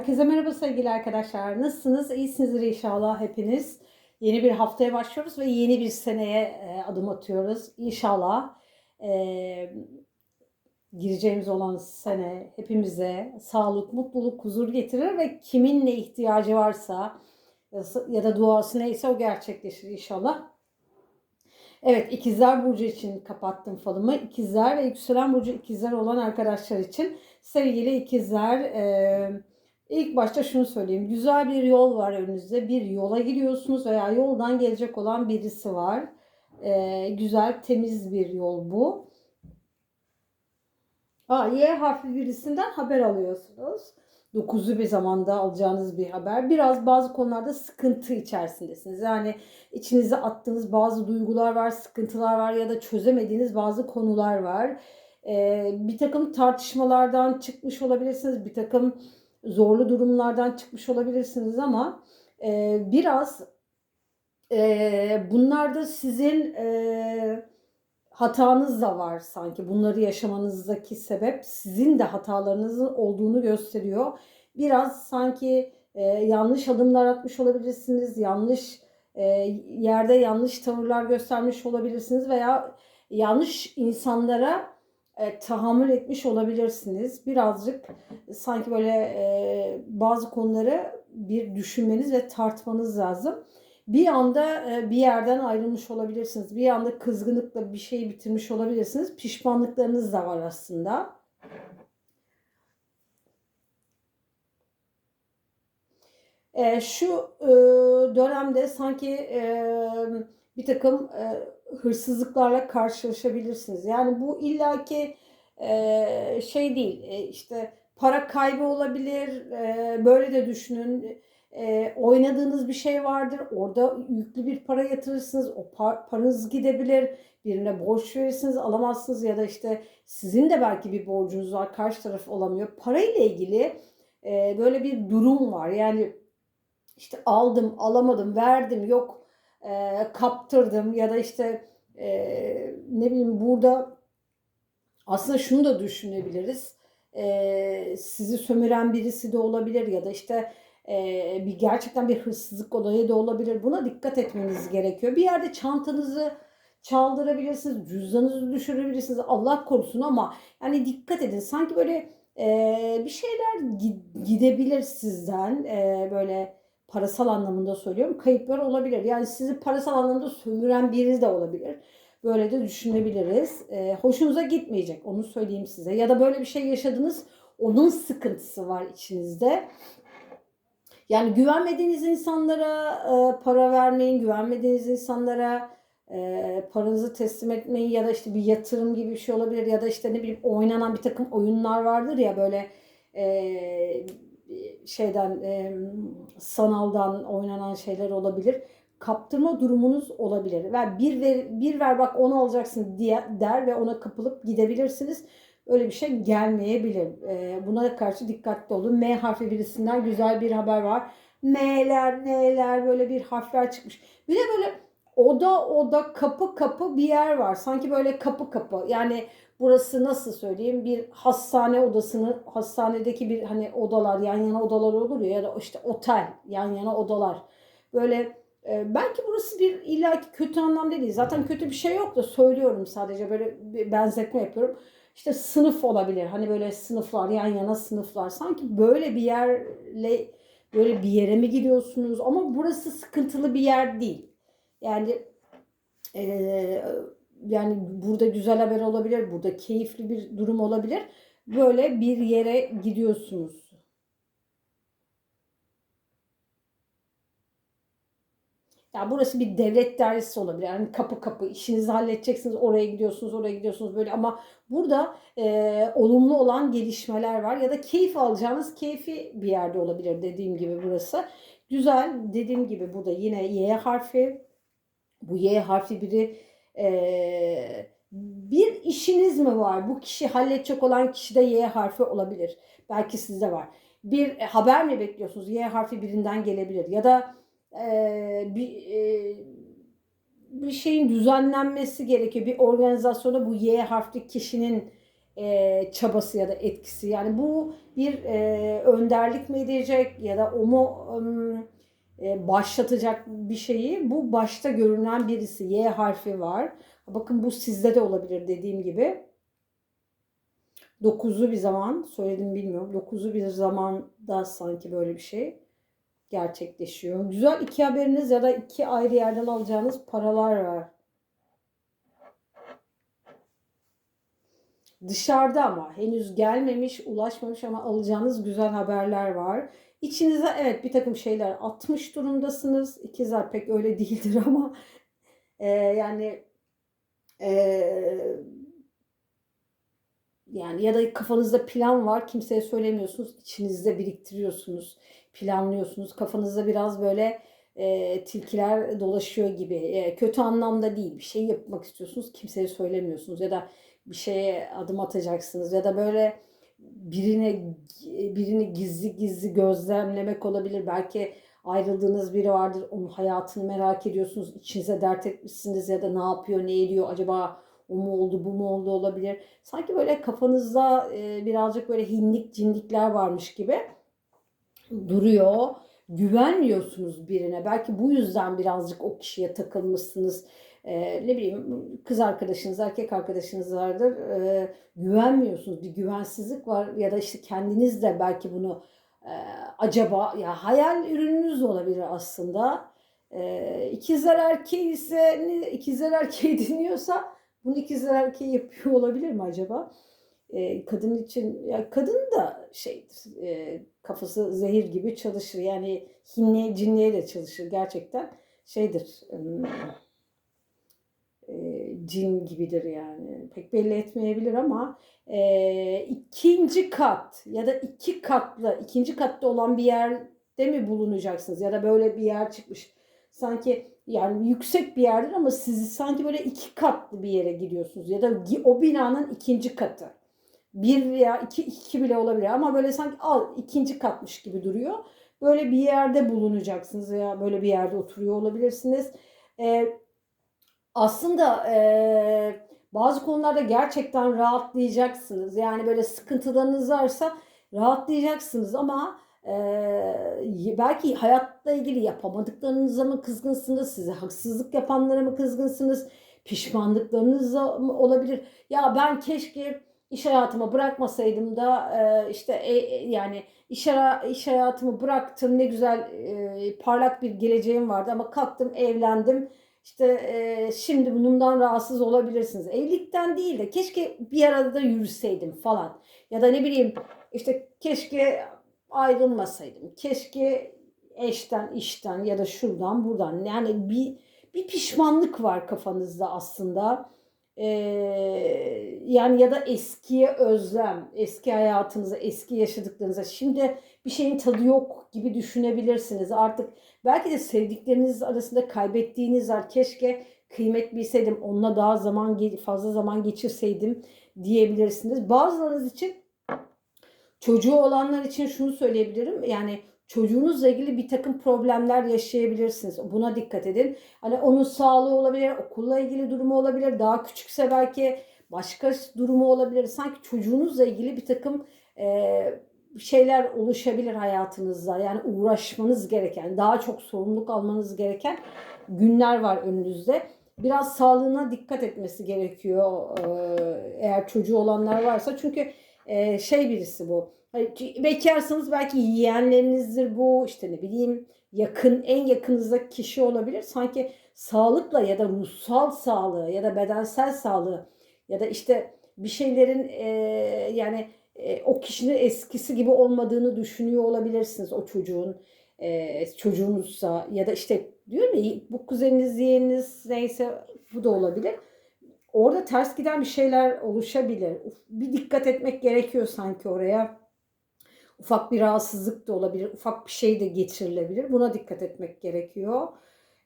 Herkese merhaba sevgili arkadaşlar. Nasılsınız? İyisinizdir inşallah hepiniz. Yeni bir haftaya başlıyoruz ve yeni bir seneye e, adım atıyoruz. İnşallah e, gireceğimiz olan sene hepimize sağlık, mutluluk, huzur getirir ve kimin ne ihtiyacı varsa ya da duası neyse o gerçekleşir inşallah. Evet ikizler burcu için kapattım falımı. İkizler ve yükselen burcu ikizler olan arkadaşlar için sevgili ikizler e, ilk başta şunu söyleyeyim. Güzel bir yol var önünüzde. Bir yola giriyorsunuz veya yoldan gelecek olan birisi var. E, güzel temiz bir yol bu. Aa, Y harfli birisinden haber alıyorsunuz. Dokuzlu bir zamanda alacağınız bir haber. Biraz bazı konularda sıkıntı içerisindesiniz. Yani içinize attığınız bazı duygular var, sıkıntılar var ya da çözemediğiniz bazı konular var. Ee, bir takım tartışmalardan çıkmış olabilirsiniz. Bir takım zorlu durumlardan çıkmış olabilirsiniz ama e, biraz e, bunlarda sizin e, hatanız da var sanki. Bunları yaşamanızdaki sebep sizin de hatalarınızın olduğunu gösteriyor. Biraz sanki e, yanlış adımlar atmış olabilirsiniz. Yanlış e, yerde yanlış tavırlar göstermiş olabilirsiniz veya yanlış insanlara e, tahammül etmiş olabilirsiniz. Birazcık sanki böyle e, bazı konuları bir düşünmeniz ve tartmanız lazım bir anda e, bir yerden ayrılmış olabilirsiniz. Bir anda kızgınlıkla bir şeyi bitirmiş olabilirsiniz. Pişmanlıklarınız da var aslında. E, şu e, dönemde sanki e, bir takım e, hırsızlıklarla karşılaşabilirsiniz. Yani bu illaki e, şey değil. E, işte para kaybı olabilir. E, böyle de düşünün e, oynadığınız bir şey vardır. Orada yüklü bir para yatırırsınız. O par paranız gidebilir. Birine borç verirsiniz alamazsınız ya da işte sizin de belki bir borcunuz var. Karşı taraf olamıyor. Parayla ilgili e, böyle bir durum var. Yani işte aldım, alamadım, verdim, yok e, kaptırdım ya da işte e, ne bileyim burada aslında şunu da düşünebiliriz. E, sizi sömüren birisi de olabilir ya da işte e, bir gerçekten bir hırsızlık olayı da olabilir. Buna dikkat etmeniz gerekiyor. Bir yerde çantanızı çaldırabilirsiniz, cüzdanınızı düşürebilirsiniz. Allah korusun ama yani dikkat edin. Sanki böyle e, bir şeyler gidebilir sizden. E, böyle parasal anlamında söylüyorum. Kayıplar olabilir. Yani sizi parasal anlamda sömüren biri de olabilir. Böyle de düşünebiliriz. E, hoşunuza gitmeyecek onu söyleyeyim size. Ya da böyle bir şey yaşadınız. Onun sıkıntısı var içinizde. Yani güvenmediğiniz insanlara e, para vermeyin, güvenmediğiniz insanlara e, paranızı teslim etmeyin ya da işte bir yatırım gibi bir şey olabilir ya da işte ne bileyim oynanan bir takım oyunlar vardır ya böyle e, şeyden e, sanaldan oynanan şeyler olabilir. Kaptırma durumunuz olabilir. Ver bir ver bir ver bak onu alacaksın diye der ve ona kapılıp gidebilirsiniz öyle bir şey gelmeyebilir. E, buna karşı dikkatli olun. M harfi birisinden güzel bir haber var. M'ler, N'ler böyle bir harfler çıkmış. Bir de böyle oda oda kapı kapı bir yer var. Sanki böyle kapı kapı. Yani burası nasıl söyleyeyim bir hastane odasını hastanedeki bir hani odalar yan yana odalar olur ya ya da işte otel yan yana odalar. Böyle e, belki burası bir illaki kötü anlamda değil. Zaten kötü bir şey yok da söylüyorum sadece böyle bir benzetme yapıyorum işte sınıf olabilir. Hani böyle sınıflar yan yana sınıflar. Sanki böyle bir yerle böyle bir yere mi gidiyorsunuz? Ama burası sıkıntılı bir yer değil. Yani e, yani burada güzel haber olabilir. Burada keyifli bir durum olabilir. Böyle bir yere gidiyorsunuz. Ya burası bir devlet dairesi olabilir. Yani kapı kapı işinizi halledeceksiniz. Oraya gidiyorsunuz, oraya gidiyorsunuz böyle ama burada e, olumlu olan gelişmeler var ya da keyif alacağınız keyfi bir yerde olabilir dediğim gibi burası. Güzel dediğim gibi burada yine Y harfi. Bu Y harfi biri e, bir işiniz mi var? Bu kişi halledecek olan kişi de Y harfi olabilir. Belki sizde var. Bir haber mi bekliyorsunuz? Y harfi birinden gelebilir ya da e, bir e, bir şeyin düzenlenmesi gerekiyor. Bir organizasyona bu Y harfli kişinin e, çabası ya da etkisi. Yani bu bir e, önderlik mi edecek ya da o mu e, başlatacak bir şeyi. Bu başta görünen birisi. Y harfi var. Bakın bu sizde de olabilir dediğim gibi. Dokuzlu bir zaman söyledim bilmiyorum. Dokuzlu bir zamanda sanki böyle bir şey gerçekleşiyor. Güzel iki haberiniz ya da iki ayrı yerden alacağınız paralar var. Dışarıda ama henüz gelmemiş, ulaşmamış ama alacağınız güzel haberler var. İçinize evet bir takım şeyler atmış durumdasınız. İkizler pek öyle değildir ama e, yani e, yani ya da kafanızda plan var kimseye söylemiyorsunuz. İçinizde biriktiriyorsunuz planlıyorsunuz. Kafanızda biraz böyle e, tilkiler dolaşıyor gibi. E, kötü anlamda değil. Bir şey yapmak istiyorsunuz kimseye söylemiyorsunuz ya da bir şeye adım atacaksınız ya da böyle birine birini gizli gizli gözlemlemek olabilir. Belki ayrıldığınız biri vardır. Onun hayatını merak ediyorsunuz. içinize dert etmişsiniz ya da ne yapıyor, ne ediyor acaba o mu oldu, bu mu oldu olabilir. Sanki böyle kafanızda e, birazcık böyle hinlik cindikler varmış gibi duruyor. Güvenmiyorsunuz birine. Belki bu yüzden birazcık o kişiye takılmışsınız e, ne bileyim kız arkadaşınız, erkek arkadaşınız vardır. E, güvenmiyorsunuz. Bir güvensizlik var ya da işte kendiniz de belki bunu e, acaba ya hayal ürününüz olabilir aslında. E, ikizler erkeği ise ikizler erkeği dinliyorsa bunu ikizler erkeği yapıyor olabilir mi acaba? E, kadın için ya kadın da şeydir e, kafası zehir gibi çalışır yani hinliğe cinliğe de çalışır gerçekten şeydir e, cin gibidir yani. Pek belli etmeyebilir ama e, ikinci kat ya da iki katlı, ikinci katta olan bir yerde mi bulunacaksınız? Ya da böyle bir yer çıkmış. Sanki yani yüksek bir yerdir ama sizi sanki böyle iki katlı bir yere gidiyorsunuz. Ya da o binanın ikinci katı. Bir veya iki, iki bile olabilir ama böyle sanki al ikinci katmış gibi duruyor. Böyle bir yerde bulunacaksınız veya böyle bir yerde oturuyor olabilirsiniz. Ee, aslında e, bazı konularda gerçekten rahatlayacaksınız. Yani böyle sıkıntılarınız varsa rahatlayacaksınız ama e, belki hayatla ilgili yapamadıklarınıza mı kızgınsınız, size haksızlık yapanlara mı kızgınsınız, pişmanlıklarınız olabilir. Ya ben keşke iş hayatımı bırakmasaydım da e, işte e, yani iş, ara, iş hayatımı bıraktım ne güzel e, parlak bir geleceğim vardı ama kalktım evlendim işte e, şimdi bundan rahatsız olabilirsiniz. Evlilikten değil de keşke bir arada da yürüseydim falan. Ya da ne bileyim işte keşke ayrılmasaydım. Keşke eşten, işten ya da şuradan buradan. Yani bir bir pişmanlık var kafanızda aslında. Ee, yani ya da eskiye özlem, eski hayatınıza, eski yaşadıklarınıza. Şimdi bir şeyin tadı yok gibi düşünebilirsiniz. Artık belki de sevdikleriniz arasında kaybettiğiniz var. Keşke kıymet bilseydim, onunla daha zaman fazla zaman geçirseydim diyebilirsiniz. Bazılarınız için çocuğu olanlar için şunu söyleyebilirim. Yani çocuğunuzla ilgili bir takım problemler yaşayabilirsiniz. Buna dikkat edin. Hani onun sağlığı olabilir, okulla ilgili durumu olabilir, daha küçükse belki başka durumu olabilir. Sanki çocuğunuzla ilgili bir takım e, şeyler oluşabilir hayatınızda. Yani uğraşmanız gereken, daha çok sorumluluk almanız gereken günler var önünüzde. Biraz sağlığına dikkat etmesi gerekiyor eğer çocuğu olanlar varsa. Çünkü şey birisi bu. Bekarsanız belki yiyenlerinizdir bu. işte ne bileyim yakın en yakınızdaki kişi olabilir. Sanki sağlıkla ya da ruhsal sağlığı ya da bedensel sağlığı ya da işte bir şeylerin e, yani e, o kişinin eskisi gibi olmadığını düşünüyor olabilirsiniz o çocuğun e, çocuğunuzsa ya da işte diyor ya bu kuzeniniz yeğeniniz neyse bu da olabilir. Orada ters giden bir şeyler oluşabilir. Bir dikkat etmek gerekiyor sanki oraya. Ufak bir rahatsızlık da olabilir. Ufak bir şey de geçirilebilir. Buna dikkat etmek gerekiyor.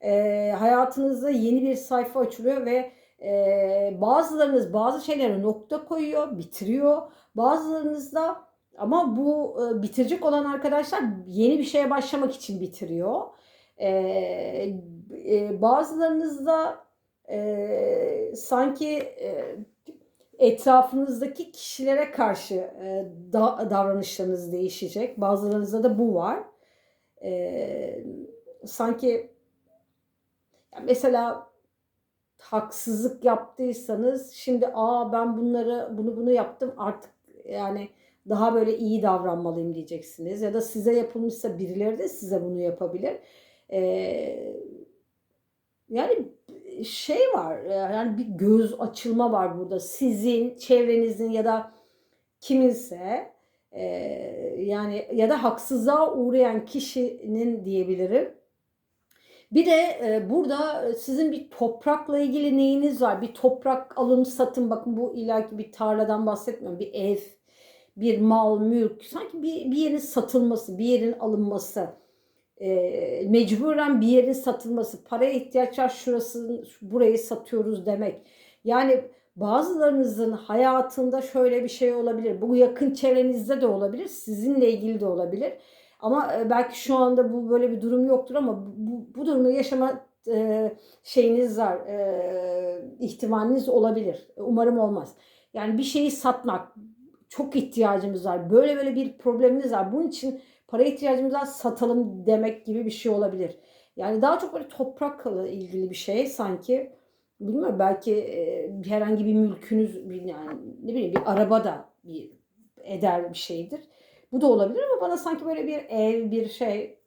E, hayatınızda yeni bir sayfa açılıyor ve e, bazılarınız bazı şeylere nokta koyuyor, bitiriyor. Bazılarınız da ama bu e, bitirecek olan arkadaşlar yeni bir şeye başlamak için bitiriyor. E, e, bazılarınız da e, sanki e, etrafınızdaki kişilere karşı e, da, davranışlarınız değişecek. Bazılarınızda da bu var. E, sanki mesela haksızlık yaptıysanız şimdi aa ben bunları bunu bunu yaptım artık yani daha böyle iyi davranmalıyım diyeceksiniz. Ya da size yapılmışsa birileri de size bunu yapabilir. Ee, yani şey var yani bir göz açılma var burada. Sizin, çevrenizin ya da kiminse e, yani ya da haksızlığa uğrayan kişinin diyebilirim. Bir de e, burada sizin bir toprakla ilgili neyiniz var? Bir toprak alım satım bakın bu ilaki bir tarladan bahsetmiyorum. Bir ev, bir mal, mülk sanki bir, bir yerin satılması, bir yerin alınması e, mecburen bir yerin satılması, paraya ihtiyaç var şurası burayı satıyoruz demek. Yani bazılarınızın hayatında şöyle bir şey olabilir. Bu yakın çevrenizde de olabilir, sizinle ilgili de olabilir. Ama e, belki şu anda bu böyle bir durum yoktur ama bu, bu durumu yaşama e, şeyiniz var, e, ihtimaliniz olabilir. Umarım olmaz. Yani bir şeyi satmak, çok ihtiyacımız var. Böyle böyle bir problemimiz var. Bunun için para ihtiyacımızdan satalım demek gibi bir şey olabilir. Yani daha çok böyle toprakla ilgili bir şey sanki. Bilmiyorum belki e, herhangi bir mülkünüz yani ne bileyim bir araba da bir eder bir şeydir. Bu da olabilir ama bana sanki böyle bir ev bir şey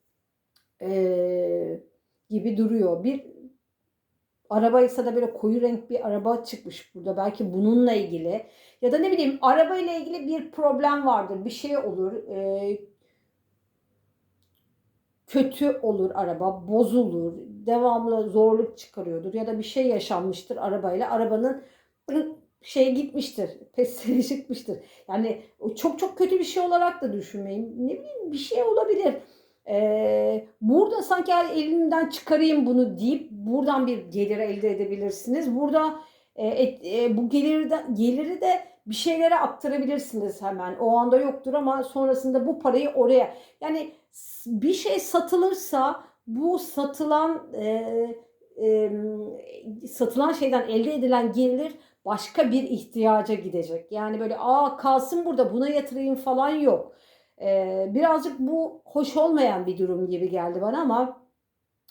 e, gibi duruyor. Bir araba ise de böyle koyu renk bir araba çıkmış burada. Belki bununla ilgili ya da ne bileyim araba ile ilgili bir problem vardır. Bir şey olur. E, kötü olur araba, bozulur, devamlı zorluk çıkarıyordur ya da bir şey yaşanmıştır arabayla. Arabanın şey gitmiştir, pestili çıkmıştır. Yani çok çok kötü bir şey olarak da düşünmeyin. Ne bileyim bir şey olabilir. Ee, burada sanki elimden çıkarayım bunu deyip buradan bir gelir elde edebilirsiniz. Burada e, e, bu geliri de, geliri de bir şeylere aktarabilirsiniz hemen. O anda yoktur ama sonrasında bu parayı oraya yani bir şey satılırsa bu satılan e, e, satılan şeyden elde edilen gelir başka bir ihtiyaca gidecek. Yani böyle aa kalsın burada buna yatırayım falan yok. E, birazcık bu hoş olmayan bir durum gibi geldi bana ama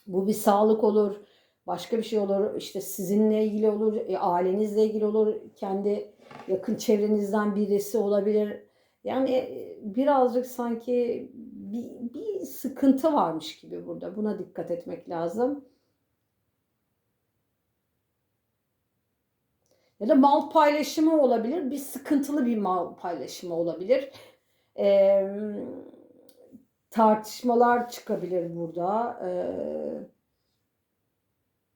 bu bir sağlık olur, başka bir şey olur, işte sizinle ilgili olur, e, ailenizle ilgili olur, kendi yakın çevrenizden birisi olabilir. Yani e, birazcık sanki bir, bir sıkıntı varmış gibi burada. Buna dikkat etmek lazım. Ya da mal paylaşımı olabilir. Bir sıkıntılı bir mal paylaşımı olabilir. Ee, tartışmalar çıkabilir burada. Ee,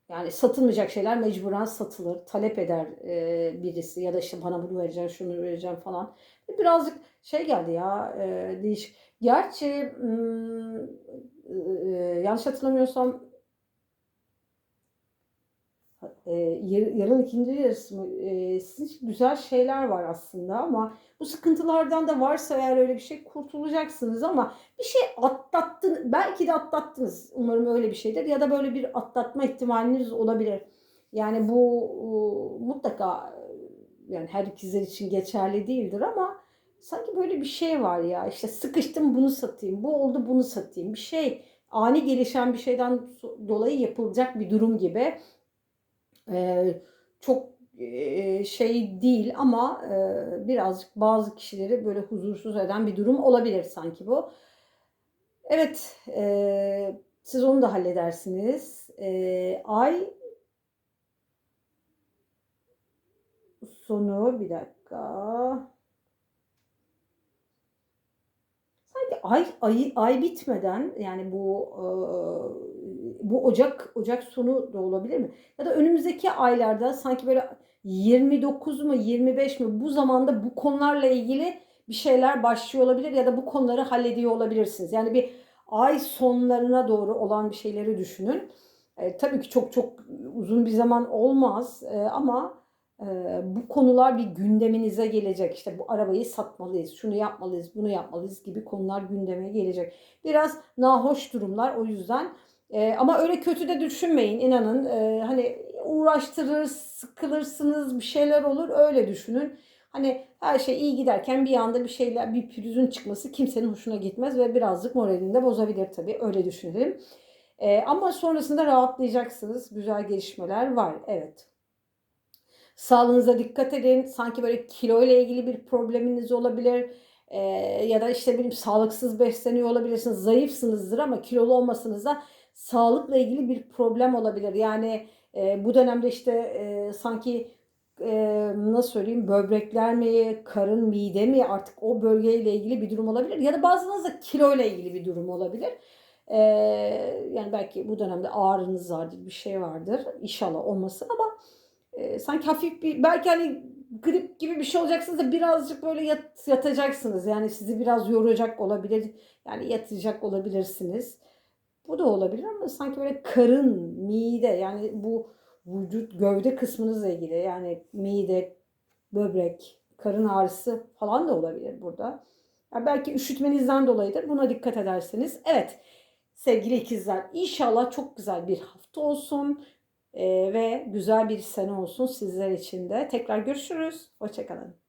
yani satılmayacak şeyler mecburen satılır. Talep eder e, birisi ya da işte bana bunu vereceğim, şunu vereceğim falan. Birazcık şey geldi ya e, değişik. Gerçi e, yanlış hatırlamıyorsam e, yarın ikinci yarısı? E, güzel şeyler var aslında ama bu sıkıntılardan da varsa eğer öyle bir şey kurtulacaksınız ama bir şey atlattın belki de atlattınız. Umarım öyle bir şeydir ya da böyle bir atlatma ihtimaliniz olabilir. Yani bu e, mutlaka yani her ikizler için geçerli değildir ama sanki böyle bir şey var ya işte sıkıştım bunu satayım bu oldu bunu satayım bir şey ani gelişen bir şeyden dolayı yapılacak bir durum gibi ee, çok e, şey değil ama e, birazcık bazı kişileri böyle huzursuz eden bir durum olabilir sanki bu. Evet, e, siz onu da halledersiniz. E, ay sonu bir dakika. Sanki ay ay ay bitmeden yani bu e, bu Ocak Ocak sonu da olabilir mi? Ya da önümüzdeki aylarda sanki böyle 29 mu 25 mi bu zamanda bu konularla ilgili bir şeyler başlıyor olabilir ya da bu konuları hallediyor olabilirsiniz. Yani bir ay sonlarına doğru olan bir şeyleri düşünün. E, tabii ki çok çok uzun bir zaman olmaz e, ama bu konular bir gündeminize gelecek. İşte bu arabayı satmalıyız, şunu yapmalıyız, bunu yapmalıyız gibi konular gündeme gelecek. Biraz nahoş durumlar o yüzden E, ama öyle kötü de düşünmeyin inanın. E, hani uğraştırır, sıkılırsınız, bir şeyler olur öyle düşünün. Hani her şey iyi giderken bir anda bir şeyler, bir pürüzün çıkması kimsenin hoşuna gitmez ve birazcık moralini de bozabilir tabii. Öyle düşünelim. E, ama sonrasında rahatlayacaksınız. Güzel gelişmeler var. Evet. Sağlığınıza dikkat edin. Sanki böyle kilo ile ilgili bir probleminiz olabilir. Ee, ya da işte benim sağlıksız besleniyor olabilirsiniz. Zayıfsınızdır ama kilolu olmasanız da sağlıkla ilgili bir problem olabilir. Yani e, bu dönemde işte e, sanki e, nasıl söyleyeyim böbrekler mi, karın, mide mi artık o bölgeyle ilgili bir durum olabilir. Ya da bazılarınızda kilo ile ilgili bir durum olabilir. Ee, yani belki bu dönemde ağrınız vardır, bir şey vardır. İnşallah olmasın ama e, sanki hafif bir belki hani grip gibi bir şey olacaksınız da birazcık böyle yat, yatacaksınız. Yani sizi biraz yoracak olabilir. Yani yatacak olabilirsiniz. Bu da olabilir ama sanki böyle karın, mide yani bu vücut gövde kısmınızla ilgili yani mide, böbrek, karın ağrısı falan da olabilir burada. Yani belki üşütmenizden dolayıdır. Buna dikkat ederseniz. Evet sevgili ikizler inşallah çok güzel bir hafta olsun. Ve güzel bir sene olsun sizler için de. Tekrar görüşürüz. Hoşçakalın.